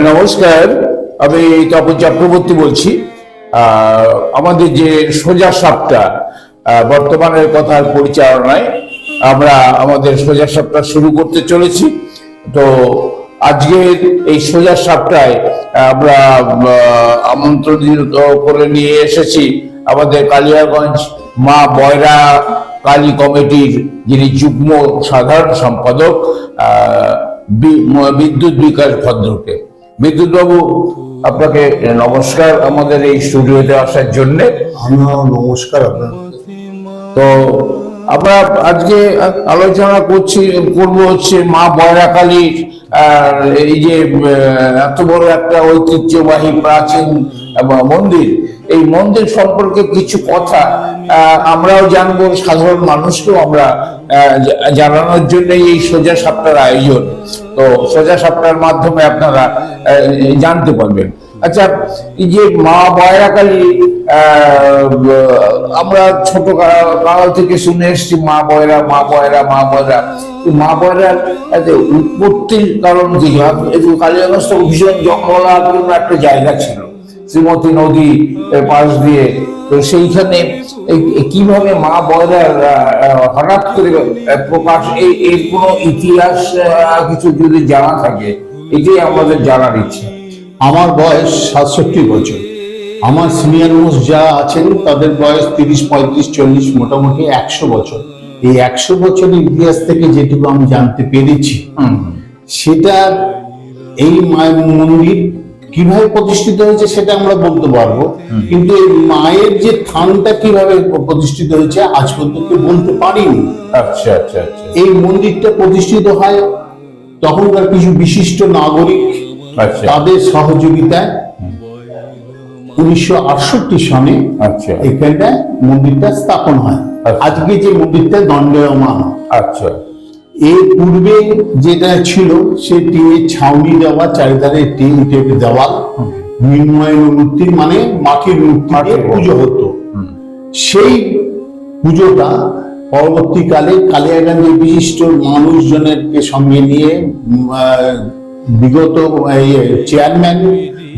নমস্কার আমি তপন চক্রবর্তী বলছি। আমাদের যে সোজা সাপটা বর্তমানের কথার পরিচালনায় আমরা আমাদের সোজা সাপটা শুরু করতে চলেছি। তো আজকের এই সোজা সাপটায় আমরা আহ, আমন্ত্রিত করে নিয়ে এসেছি আমাদের কালিয়াগঞ্জ মা বয়রা কালী কমিটির যিনি যুগ্ম সাধারণ সম্পাদক আহ, বিদ্যুৎ বিকাশ ভদ্রকে। বিদ্যুৎ বাবু আপনাকে নমস্কার আমাদের এই স্টুডিওতে আসার জন্য। নমস্কার আপনার তো আমরা আজকে আলোচনা করছি করব হচ্ছে মা বয়রা কালীর আহ, এই যে এত বড় একটা ঐতিহ্যবাহী প্রাচীন মন্দির। এই মন্দির সম্পর্কে কিছু কথা আমরাও জানব সাধারণ মানুষকেও আমরা জানানোর জন্য এই সোজা সাপ্তাহের আয়োজন। তো সোজা সাপ্তাহের মাধ্যমে আপনারা জানতে পারবেন। আচ্ছা এই যে মা বয়রাকালী আমরা ছোট কাল থেকে শুনে এসেছি মা বয়রা মা বয়রা মা বয়রা। মা বয়রার একটা উৎপত্তির কারণ কি? কালিয়াগঞ্জ তো ভীষণ জঙ্গলাপূর্ণ একটা জায়গা ছিল, শ্রীমতী নদী পাশ দিয়ে। তো সেইখানে কীভাবে মা বয়রার হঠাৎ করে প্রকাশ, এই, এর কোনো ইতিহাস কিছু যদি জানা থাকে, এটাই আমাদের জানার ইচ্ছে। আমার বয়স সাতষট্টি বছর। আমার সিনিয়র মোস্ট যা আছেন তাদের বয়স তিরিশ পঁয়ত্রিশ চল্লিশ মোটামুটি একশো বছর। এই একশো বছরের ইতিহাস থেকে যেটুকু আমি জানতে পেরেছি সেটা এই মায়ের মন্দির কীভাবে প্রতিষ্ঠিত হয়েছে সেটা আমরা বলতে পারব। কিন্তু এই মায়ের যে থানটা কীভাবে প্রতিষ্ঠিত হয়েছে আজ পর্যন্ত বলতে পারিনি। আচ্ছা আচ্ছা আচ্ছা। এই মন্দিরটা প্রতিষ্ঠিত হয় তখনকার কিছু বিশিষ্ট নাগরিক তাদের সহযোগিতায় উনিশশো আটষট্টি সনে আচ্ছা। এখানটা মন্দিরটা স্থাপন হয়। আচ্ছা। আজকে যে মন্দিরটা দণ্ডায়মান। আচ্ছা। এর পূর্বে যেটা ছিল সে টিনের ছাউনি দেওয়া চারিধারে টেপ দেওয়াল মৃন্ময় মূর্তি মানে মাটির মূর্তি পুজো হতো। সেই পুজোটা পরবর্তীকালে কালিয়াগঞ্জের বিশিষ্ট মানুষজনেরকে সঙ্গে নিয়ে বিগত এই, চেয়ারম্যান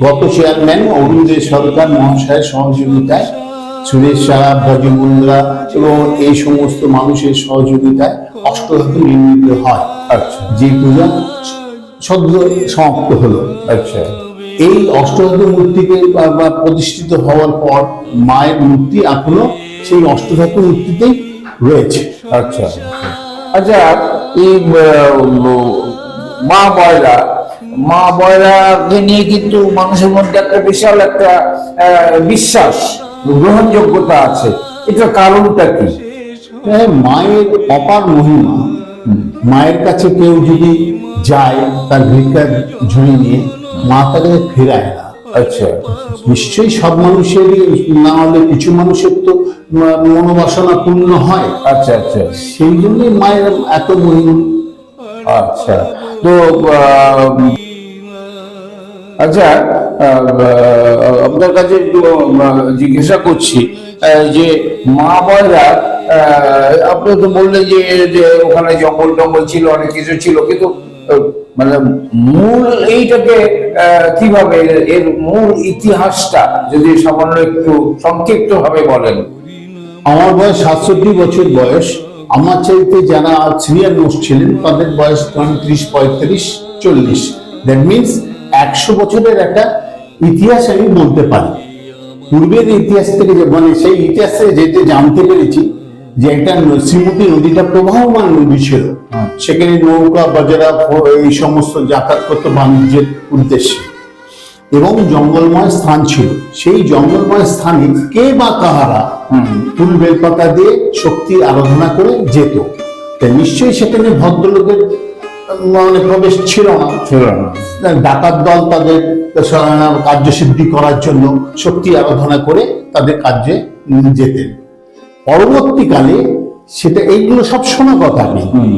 গত চেয়ারম্যান অরুণদেব সরকার মহাশয়ের সহযোগিতায় সুরেশ সাহা ভজি মুন্দ্রা এবং এই সমস্ত মানুষের সহযোগিতায় অষ্টধাতু নির্মিত হয়। আচ্ছা। যে পূজা সদ্য সমাপ্ত হলো। আচ্ছা। এই অষ্টধাতু মূর্তিকে প্রতিষ্ঠিত হওয়ার পর মায়ের মূর্তি এখনও সেই অষ্টধাতু মূর্তিতেই রয়েছে। আচ্ছা। আচ্ছা। এই আহ, মা বয়রা মা বয়রাকে নিয়ে কিন্তু মানুষের মধ্যে একটা বিশাল একটা বিশ্বাস গ্রহণযোগ্যতা আছে। এটা কারণটা কি? হ্যাঁ, মায়ের অপার মহিমা মায়ের কাছে কেউ যদি যায় তার ভিক্ষার ঝুড়ি নিয়ে মা তাকে ফেরায় না। আচ্ছা। নিশ্চয়ই সব মানুষেরই না হলে কিছু মানুষের তো মনোবাসনা পূর্ণ হয়। আচ্ছা আচ্ছা। সেই জন্যই মায়ের এত মহিমা। আচ্ছা। তো আহ, আচ্ছা আপনার কাছে একটু জিজ্ঞাসা করছি যে মা আহ, আপনি তো বললেন যে ওখানে জঙ্গল টঙ্গল ছিল অনেক কিছু ছিল কিন্তু মানে মূল এইটাকে কীভাবে এর- মূল ইতিহাসটা যদি সামান্য একটু সংক্ষিপ্ত ভাবে বলেন? আমার বয়স সাতষট্টি বছর বয়স। আমার চাইতে যারা সিনিয়র মোস্ট ছিলেন তাদের বয়স ত্রিশ পঁয়ত্রিশ চল্লিশ। দ্যাট মিনস একশো বছরের একটা ইতিহাস আমি বলতে পারি। পূর্বের ইতিহাস থেকে যে- মানে সেই ইতিহাস থেকে যেতে জানতে পেরেছি যে একটা শ্রীমতী নদীটা প্রবাহমান নদী ছিল। সেখানে নৌকা বাজারা এই সমস্ত যাতায়াত করতো বাণিজ্যের উদ্দেশ্যে। এবং জঙ্গলময় স্থান ছিল। সেই জঙ্গলময় স্থানে কে বা কাহারা ফুল বেলপাতা দিয়ে শক্তি আরাধনা করে যেত। তাই নিশ্চয়ই সেখানে ভদ্রলোকের মানে প্রবেশ ছিল না। ছিল না। ডাকাত দল তাদের কার্যসিদ্ধি করার জন্য শক্তি আরাধনা করে তাদের কার্যে যেতেন। পরবর্তীকালে সেটা এইগুলো সব শোনা কথা হুম।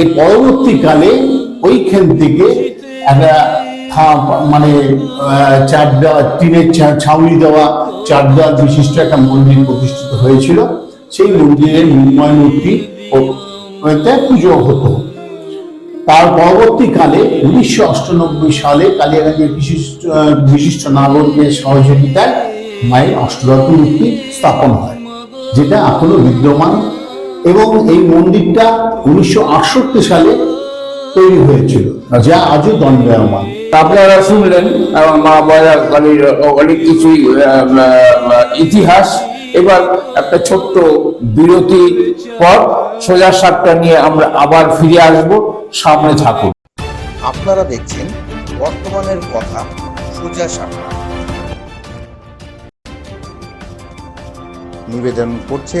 এর পরবর্তীকালে ওইখান থেকে একটা মানে চার দেওয়া টিনের ছাউনি দেওয়া চার দেওয়া বিশিষ্ট একটা মন্দির প্রতিষ্ঠিত হয়েছিল। সেই মন্দিরের নির্ময় মূর্তি ও পুজো হতো। তার পরবর্তীকালে উনিশশো অষ্টানব্বই সালে কালিয়াগঞ্জের বিশিষ্ট বিশিষ্ট নাগরিকের সহযোগিতায় মায়ের অষ্টরত্ন মূর্তি স্থাপন হয়, যেটা এখনও বিদ্যমান। এবং এই মন্দিরটা উনিশশো আটষট্টি সালে তৈরি হয়েছিল, যা আজও দণ্ডায়মান। আপনারা শুনলেন মা বয়রা অনেক কিছুই ইতিহাস এবার একটা ছোট্ট বিরতি পর সোজা সাপটা নিয়ে আমরা আবার ফিরে আসব। সামনে থাকুন। আপনারা দেখছেন বর্তমানের কথা সোজা সাপটা নিবেদন করছে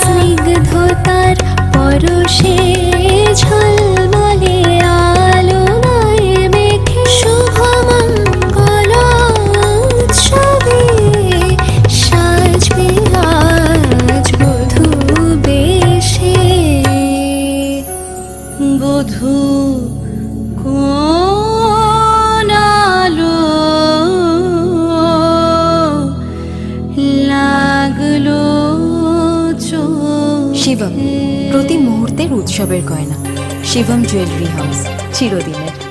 স্নিগ্ধতার পরশে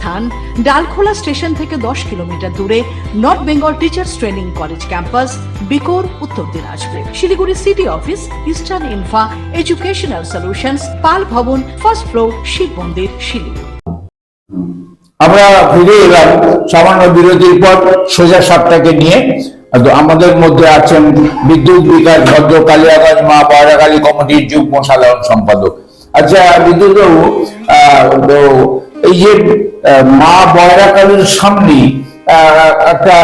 স্থান, ডালখোলা স্টেশন থেকে দশ কিলোমিটার দূরে North Bengal teachers training college campus, Bikor, Uttar Dinajpur. Siliguri city office, eastern infra, educational solutions, Pal Bhawan, first floor, Shiva মন্দির, শিলিগুড়ি। আমরা ফিরে এলাম সামান্য বিরতির পর সোজা সাপটাকে নিয়ে। আমাদের মধ্যে আছেন বিদ্যুৎ বিকাশ ভদ্র কালিয়াগঞ্জ মা বয়রাকালী কমিটির যুগ্ম সাধারণ সম্পাদক। আচ্ছা বিদ্যুৎ বাবু এই যে মা বয়রাকালীর সামনে একটা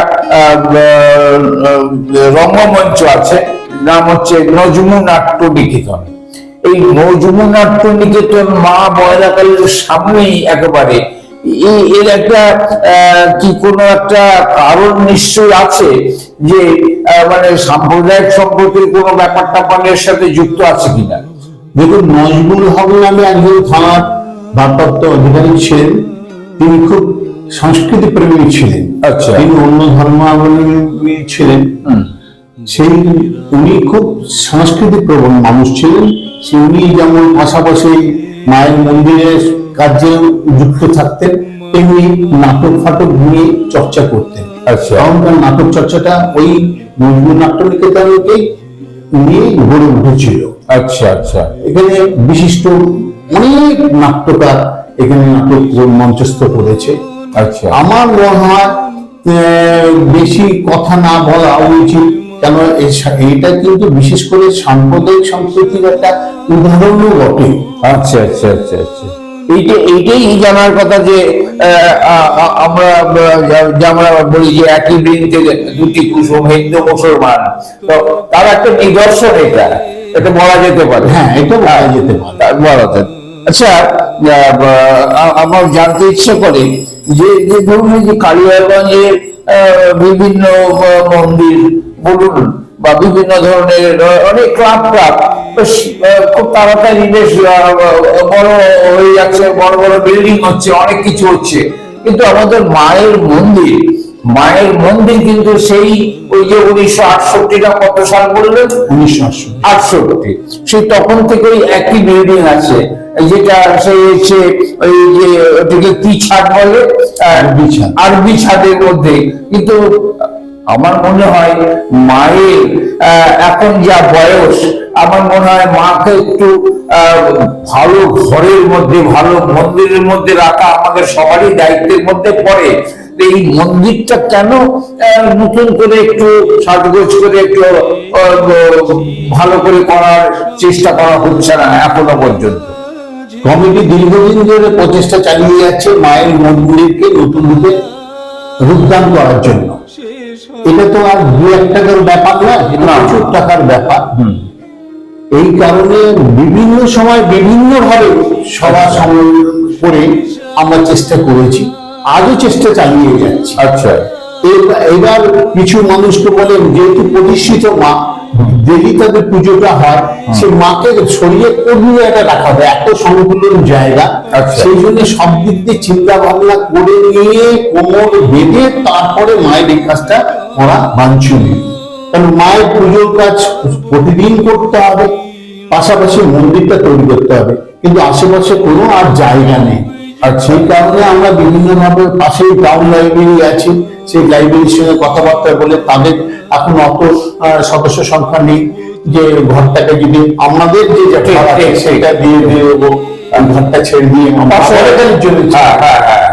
রঙ্গমঞ্চ আছে, নাম হচ্ছে নজমু নাট্য নিকেতন এই নজমু নাট্য নিকেতন মা বয়রাকালীর সামনেই একেবারে। এর একটা কি কোনো একটা কারণ নিশ্চয়ই আছে যে মানে সাম্প্রদায়িক সম্পর্কের কোনো ব্যাপার ট্যাপারের সাথে যুক্ত আছে কিনা? দেখুন নজরুল হক নামে একজন থানার ভারপ্রাপ্ত অধিকারী ছিলেন। তিনি খুব সংস্কৃতি প্রেমী ছিলেন। আচ্ছা। তিনি অন্য ধর্মাবলম্বী ছিলেন। সেই উনি খুব সংস্কৃতি প্রবণ মানুষ ছিলেন। সে উনি যেমন পাশাপাশি মায়ের মন্দিরের কাজে যুক্ত থাকতেন তেমনি নাটক ফাটক নিয়ে চর্চা করতেন। আচ্ছা। তখনকার নাটক চর্চাটা ওই নজরুল নাট্য নিয়ে গড়ে উঠেছিল। আচ্ছা আচ্ছা। এখানে বিশিষ্ট অনেক নাট্যকার এখানে নাটক মঞ্চস্থ করেছে। আচ্ছা। আমার মনে হয় বেশি কথা না বলা উচিত। কেন এটা কিন্তু বিশেষ করে সাম্প্রদায়িক সম্প্রীতির একটা উদাহরণও বটে। আচ্ছা আচ্ছা আচ্ছা আচ্ছা। এইটা এইটাই জানার কথা যে আমরা আমরা বলি যে একই বৃন্তে দুটি কুসুম হিন্দু মুসলমান। তো তার একটা নিদর্শন এটা। এটা বলা যেতে পারে। হ্যাঁ এটা বলা যেতে পারে। বলা যায়। আচ্ছা আমার জানতে ইচ্ছে করে যে যে ধরুন যে কালিয়াগঞ্জের বিভিন্ন মন্দির, বলুন, বা বিভিন্ন ধরনের অনেক ক্লাব ক্লাব খুব তাড়াতাড়ি বেশ বড় হয়ে যাচ্ছে, বড় বড় বিল্ডিং হচ্ছে, অনেক কিছু হচ্ছে। কিন্তু আমাদের মায়ের মন্দির মায়ের মন্দির কিন্তু সেই ওই যে উনিশশো আটষট্টি না কত সাল বললেন? উনিশশো আটষট্টি। সেই তখন থেকে ওই একই বিল্ডিং আছে। যেটা সেই হচ্ছে ওই যে ওটাকে কি ছাদ বলে আরবি ছাদের মধ্যে। কিন্তু আমার মনে হয় মায়ের এখন যা বয়স আমার মনে হয় মাকে একটু আহ, ভালো ঘরের মধ্যে ভালো মন্দিরের মধ্যে রাখা আমাদের সবারই দায়িত্বের মধ্যে পড়ে। এই মন্দিরটা কেন নতুন করে একটু সাজগোজ করে একটু ভালো করে করার চেষ্টা করা হচ্ছে না এখনও পর্যন্ত। কমিটি দীর্ঘদিন ধরে প্রচেষ্টা চালিয়ে যাচ্ছে মায়ের মন্দিরকে নতুন রূপে রূপদান করার জন্য। এটা তো আর দু এক টাকার ব্যাপার না এটা। প্রচুর টাকার ব্যাপার। এই কারণে বিভিন্ন সময় বিভিন্ন ভাবে সভা সম্মেলন করে আমরা চেষ্টা করেছি। আজও চেষ্টা চালিয়ে যাচ্ছে। আচ্ছা। এবার- কিছু মানুষকে বলেন যেহেতু প্রতিষ্ঠিত মা ডেলি তাদের পুজোটা হয় সে মাকে সরিয়ে করিয়ে একটা রাখা হবে? এত সংকুলন জায়গা। আচ্ছা। সেই জন্য সব দিক দিয়ে চিন্তা ভাবনা করে নিয়ে কোমর বেঁধে তারপরে মায়ের এই কাজটা করা বাঞ্ছনীয়। কারণ মায়ের পুজোর কাজ প্রতিদিন করতে হবে পাশাপাশি মন্দিরটা তৈরি করতে হবে। কিন্তু আশেপাশে কোনো আর জায়গা নেই। আর সেই কারণে আমরা বিভিন্ন ভাবে পাশেই টাউন লাইব্রেরি আছে। সেই লাইব্রেরির সঙ্গে কথাবার্তা বলে তাদের এখন অত সদস্য সংখ্যা নেই যে ঘরটাকে যদি আমাদের যে যেটা। সেটা দিয়ে দিয়ে দেবো ঘরটা ছেড়ে দিয়ে আমরা জন্য হ্যাঁ হ্যাঁ, হ্যাঁ।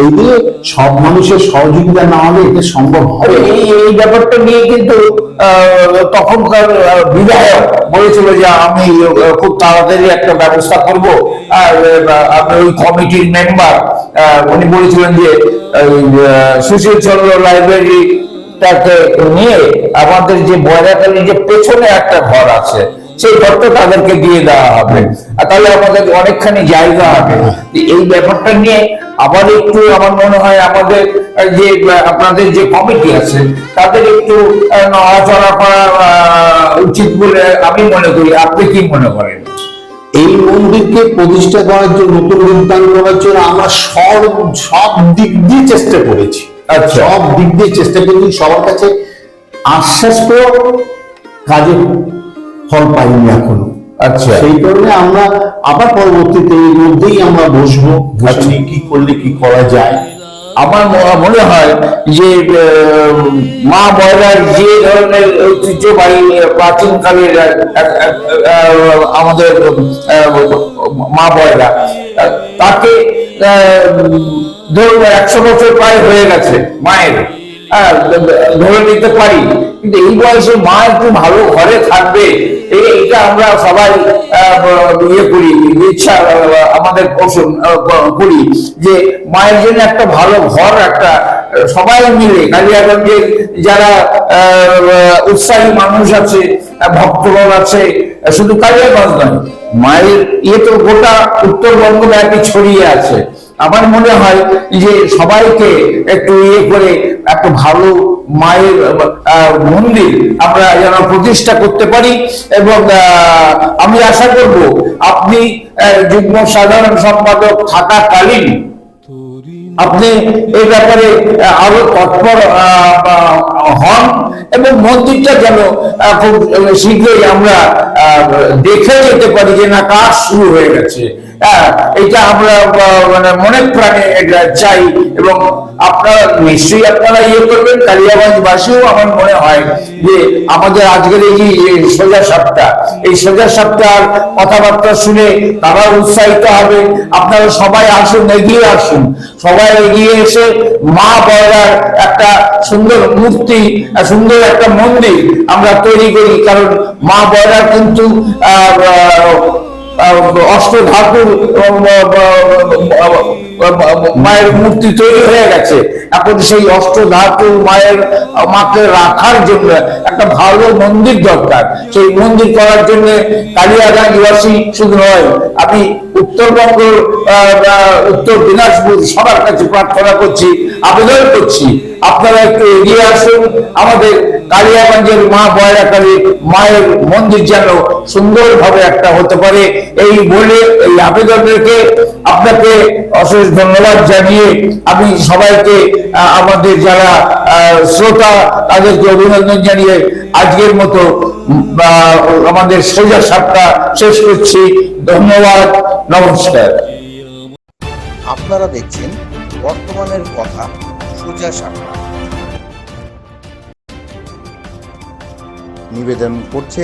এই দিয়ে সব মানুষের সহযোগিতা না হলে এটা সম্ভব হবে এই এই ব্যাপারটা নিয়ে কিন্তু তখনকার বিধায়ক বলেছিল যে আমি খুব তাড়াতাড়ি একটা ব্যবস্থা করব। আর, আপনার ওই কমিটির মেম্বার উনি বলেছিলেন যে সুশীল চন্দ্র লাইব্রেরিটাকে নিয়ে আমাদের যে বয়রাকালী যে পেছনে একটা ঘর আছে সেই ঘরটা তাদেরকে দিয়ে দেওয়া হবে। আর তাহলে আমাদের অনেকখানি জায়গা হবে। এই ব্যাপারটা নিয়ে আবার একটু আমার মনে হয় আমাদের যে আপনাদের যে কমিটি আছে তাদের একটু নড়াচড়া করা উচিত বলে আমি মনে করি। আপনি কি মনে করেন? এই মন্দিরকে প্রতিষ্ঠা করার জন্য নতুন রূপদান করার জন্য আমরা সব সব দিক দিয়ে চেষ্টা করেছি। আচ্ছা। সব দিক দিয়ে চেষ্টা করেছি। সবার কাছে আশ্বাস পেয়েও কাজে ফল পাইনি এখনও। আচ্ছা। সেই কারণে আমরা আবার পরবর্তীতে এর মধ্যেই আমরা বসবো বসে আচ্ছা। কি করলে কি করা যায়। আমার মনে হয় যে মা বয়লার যে ধরনের ঐতিহ্যবাহী প্রাচীন কালের আমাদের মা বয়লা তাকে ধরুন একশো বছর প্রায় হয়ে গেছে মায়ের। ধরে নিতে পারি। কিন্তু এই বয়সে মা একটু ভালো ঘরে থাকবে এ- এটা আমরা সবাই ইয়ে করি, ইচ্ছা আমাদের পোষণ করি যে মায়ের জন্য একটা ভালো ঘর, একটা, সবাই মিলে কালিয়াগঞ্জের যারা উৎসাহী মানুষ আছে, ভক্তগণ আছে, শুধু কালিয়াগঞ্জ নয়, মায়ের ইয়ে তো গোটা উত্তরবঙ্গ ব্যাপী ছড়িয়ে আছে। আমার মনে হয় যে সবাইকে একটু ইয়ে করে একটা ভালো মায়ের মন্দির আমরা যেন প্রতিষ্ঠা করতে পারি এবং আমি আশা করব আপনি যুগ্ম সাধারণ সম্পাদক থাকাকালীন আপনি এই ব্যাপারে আরও তৎপর হন এবং মন্দিরটা যেন খুব শীঘ্রই আমরা দেখে যেতে পারি যে না কাজ শুরু হয়ে গেছে। এটা আমরা মানে মনে প্রাণে এটা চাই এবং আপনারা নিশ্চয়ই আপনারা ইয়ে করবেন কালিয়াগঞ্জ বাসীও আমার মনে হয় যে আমাদের আজকের এই সোজা সাপটা এই সোজা সাপটার কথাবার্তা শুনে তারা উৎসাহিত হবে। আপনারা সবাই আসুন এগিয়ে আসুন। সবাই এগিয়ে এসে মা বয়লার একটা সুন্দর মূর্তি সুন্দর একটা মন্দির আমরা তৈরি করি কারণ মা বয়লার কিন্তু আহ, অষ্ট ধাতুর মায়ের মূর্তি তৈরি হয়ে গেছে। এখন সেই অষ্ট ধাতু মায়ের মাকে রাখার জন্য একটা ভালো মন্দির দরকার। সেই মন্দির করার জন্য কালিয়াগঞ্জবাসী শুধু নয়, আমি উত্তরবঙ্গ উত্তর দিনাজপুর সবার কাছে প্রার্থনা করছি, আবেদন করছি। আপনারা একটু এগিয়ে আসুন। আমাদের কালিয়াগঞ্জের মা বয়রাকালী মায়ের মন্দির যেন সুন্দরভাবে একটা হতে পারে, এই বলে এই আবেদন রেখে আপনাকে অশেষ ধন্যবাদ জানিয়ে আমি সবাইকে আমাদের যারা শ্রোতা, তাদেরকে অভিনন্দন জানিয়ে আজকের মতো আমাদের সোজা সাপটা শেষ করছি। ধন্যবাদ, নমস্কার। আপনারা দেখছেন বর্তমানের কথা, সোজা সাপটা। নিবেদন করছে